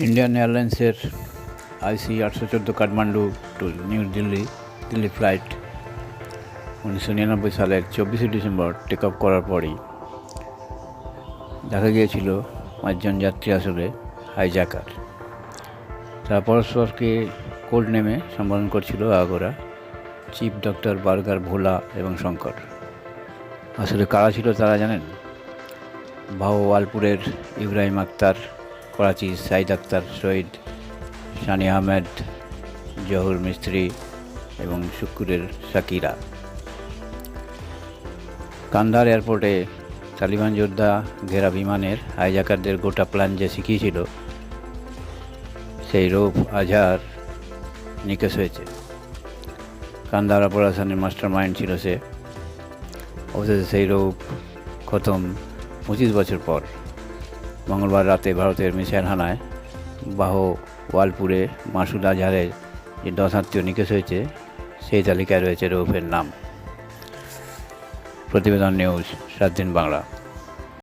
Indian এয়ারলাইন্সের IC আটশো চোদ্দ Kathmandu to New Delhi Delhi flight উনিশশো নিরানব্বই সালের চব্বিশে ডিসেম্বর টেক অফ করার পরই দেখা গিয়েছিল পাঁচজন যাত্রী আসলে হাইজাকার তারা পরস্পরকে কোড নেমে সম্বোধন করছিল আগোরা চিফ ডক্টর বার্গার ভোলা এবং শঙ্কর আসলে কারা ছিল তারা জানেন? ভাও ভাওয়ালপুরের ইব্রাহিম আক্তার করাচি সাইদ আক্তার, শহীদ সানি আহমেদ, জহুর মিস্ত্রি এবং শুক্কুরের শাকিরা কান্দার এয়ারপোর্টে তালিবান যোদ্ধা ঘেরা বিমানের হাইজাকারদের গোটা প্ল্যান যে শিখিয়েছিল, সেই রূপ আজহার নিকেশ হয়েছে। কান্দার অপারেশনের মাস্টার মাইন্ড ছিল সে। অবশেষে সেই রূপ খতম পঁচিশ বছর পর। মঙ্গলবার রাতে ভারতের মিশন হানায় বাহ ওয়ালপুরে মাসুদ আজহারের যে দশ আত্মীয় নিকেশ হয়েছে, সেই তালিকায় রয়েছে রৌফের নাম। প্রতিবেদন নিউজ সাত দিন বাংলা।